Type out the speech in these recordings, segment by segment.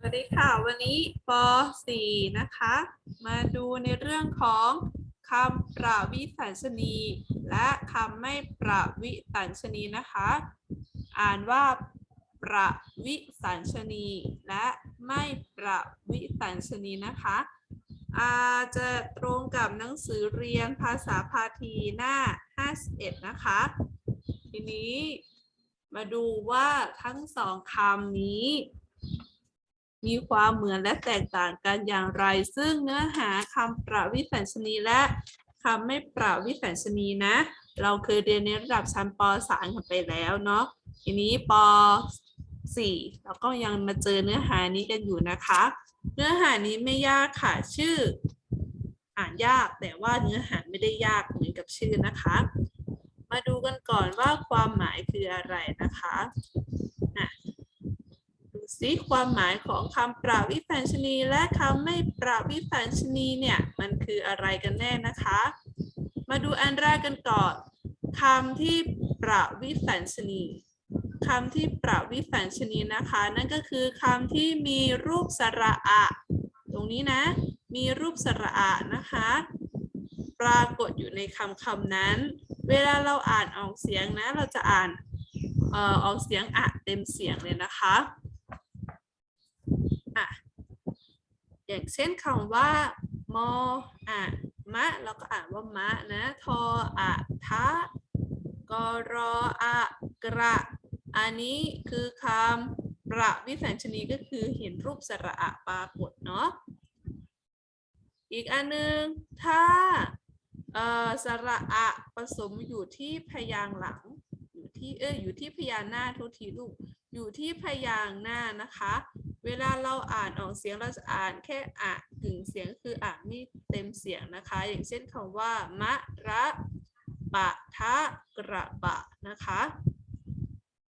สวัสดีค่ะ วันนี้ป .4 นะคะ มาดูในเรื่องของคำประวิสัญชนี และคำไม่ประวิสัญชนีนะคะ อ่านว่าประวิสัญชนี และไม่ประวิสัญชนีนะคะอาจจะตรงกับหนังสือเรียนภาษาพาทีหน้า 51 นะคะ ทีนี้มาดูว่าทั้งสองคำนี้ มีความเหมือนและแตกต่างกันอย่างไร ซึ่งเนื้อหาคำประวิสัญชนีและคำไม่ประวิสัญชนีนะ เราเคยเรียนในระดับชั้นป .3 กันไปแล้วเนาะทีนี้ป .4 เราก็ยังมาเจอเนื้อหานี้กันอยู่นะคะ เนื้อหานี้ไม่ยากค่ะชื่อ อ่านยากแต่ว่าเนื้อหาไม่ได้ยากเหมือนกับชื่อนะคะ มาดูกันก่อนว่าความหมายคืออะไรนะคะอะ ดูซิความหมายของคำประวิสัญชนี และคำไม่ประวิสัญชนีเนี่ยมันคืออะไรกันแน่นะคะ มาดูอันแรกกันก่อนคำที่ประวิสัญชนีคำที่ประวิสัญชนีนะคะ นั่นก็คือคำที่มีรูปสระอะ ตรงนี้นะ มีรูปสระอะนะคะ ปรากฏอยู่ในคำคำนั้น เวลาเราอ่านออกเสียงนะ เราจะอ่านออออกเสียงอะเต็มเสียงเลยนะคะ อะอย่างเช่นคำว่ามออะมะเราก็อ่านว่ามะนะทออะทะกรออะกระอันนี้คือคำประวิสัญชนีก็คือเห็นรูปสระอะปรากฏเนาะอีกอันหนึ่งถ้าสระอะผสมอยู่ที่พยางหลัง อยู่ที่เอออยู่ที่พยางหน้าทุกทีลูกอยู่ที่พยางหน้านะคะ เวลาเราอ่านออกเสียงเราจะอ่านแค่อะกึ่งเสียงคืออ่านไม่เต็มเสียงนะคะ อย่างเช่นคำว่ามะระปะทะกระบะนะคะ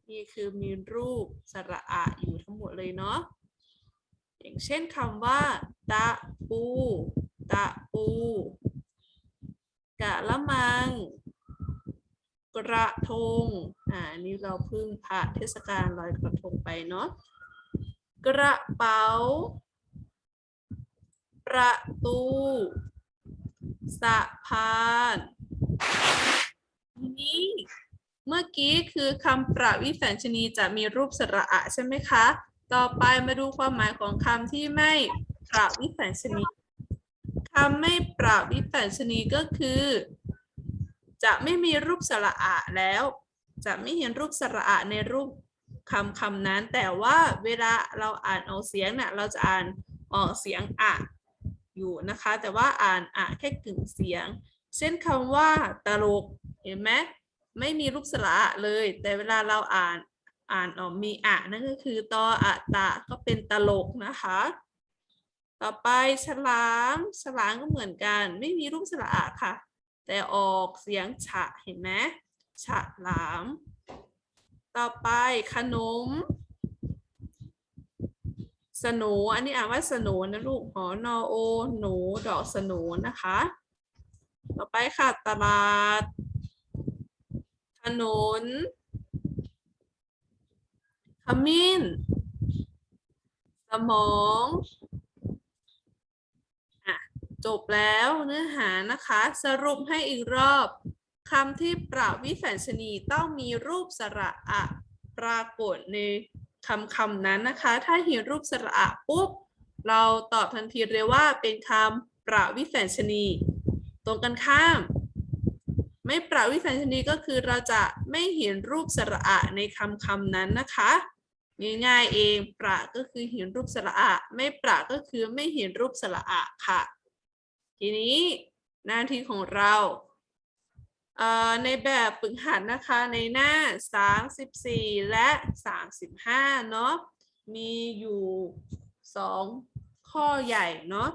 นี่คือมีรูปสระอะอยู่ทั้งหมดเลยเนาะอย่างเช่นคำว่าตะปูตะปูกะละมัง กระทง อ่า นี่เราเพิ่งผ่านเทศกาลลอยกระทงไปเนาะ กระเป๋า ประตูสะพานนี้เมื่อกี้คือคำประวิสัญชนีจะมีรูปสระอะใช่ไหมคะ ต่อไปมาดูความหมายของคำที่ไม่ประวิสัญชนีคำไม่ประวิสัญชนีก็คือ จะไม่มีรูปสระอะแล้ว จะไม่เห็นรูปสระอะในรูป คำคำนั้น แต่ว่าเวลาเราอ่านออกเสียงเนี่ยเราจะอ่านออกเสียงอะอยู่นะคะ แต่ว่าอ่านอะแค่กึ่งเสียง เช่นคำว่าตลกเห็นไหมไม่มีรูปสระอะเลย แต่เวลาเราอ่านอ่านออกมีอะนั่นก็คือตออะตะก็เป็นตลกนะคะ ต่อไปฉลามฉลามก็เหมือนกัน ไม่มีรูปสระอะค่ะ แต่ออกเสียงฉะเห็นไหมฉะหลาม ต่อไปขนม สโหนอันนี้อ่านว่าสโหนนะลูกหอนอโอหนูดอกสโหนนะคะ ต่อไปค่ะตลาด ถนน ขมิ้น สมองอะจบแล้วเนื้อหานะคะ สรุปให้อีกรอบ คำที่ประวิสัญชนีต้องมีรูปสระอะปรากฏในคำคำนั้นนะคะ ถ้าเห็นรูปสระอะปุ๊บ เราตอบทันทีเลยว่าเป็นคำประวิสัญชนี ตรงกันข้าม ไม่ประวิสัญชนีก็คือเราจะไม่เห็นรูปสระอะในคำคำนั้นนะคะ ง่ายๆเองประก็คือเห็นรูปสระอะไม่ประก็คือไม่เห็นรูปสระอะค่ะ ทีนี้หน้าที่ของเรา ในแบบฝึกหัดนะคะในหน้า 34 และ 35 เนาะมีอยู่ 2 ข้อใหญ่เนาะ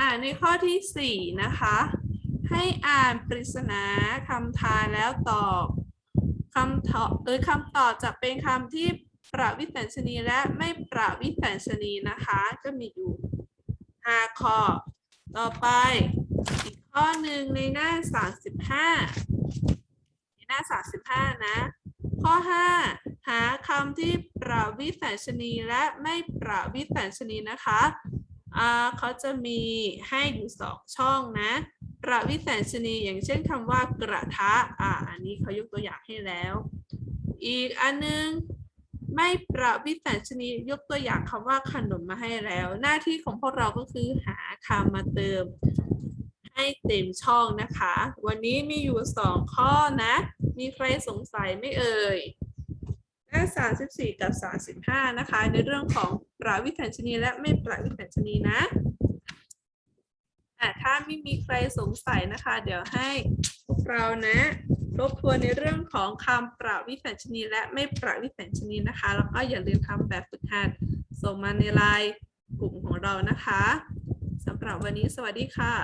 อ่านในข้อทีสี่ 4 นะคะ ให้อ่านปริศนาคำทายแล้วตอบคำตอบเออคำตอบจะเป็นคำที่ประวิสัญชนีและไม่ประวิสัญชนีนะคะ ก็มีอยู่ 5 ข้อ ต่อไป ข้อหนึ่งในหน้า 35 ในหน้า 35 นะ ข้อ 5 หาคำที่ประวิแสนชนีและไม่ประวิแสนชนีนะคะอ่าเขาจะมีให้อยู่สองช่องนะ ประวิแสนชนีอย่างเช่นคำว่ากระทะอ่าอันนี้เขายกตัวอย่างให้แล้ว อีกอันนึงไม่ประวิแสนชนียกตัวอย่างคำว่าขนมมาให้แล้ว หน้าที่ของพวกเราก็คือหาคำมาเติม ให้เต็มช่องนะคะ วันนี้มีอยู่สองข้อนะ มีใครสงสัยไม่เอ่ยหน้า34 กับ 35 นะคะ ในเรื่องของประวิแสนชนีและไม่ประวิแสนชนีนะอ่ถ้าไม่มีใครสงสัยนะคะ เดี๋ยวให้พวกเรานะทบทวนในเรื่องของคำประวิแสนชนีและไม่ประวิแสนชนีนะคะ แล้วก็อย่าลืมทำแบบฝึกหัดส่งมาในไลน์กลุ่มของเรานะคะสำหรับวันนี้สวัสดีค่ะ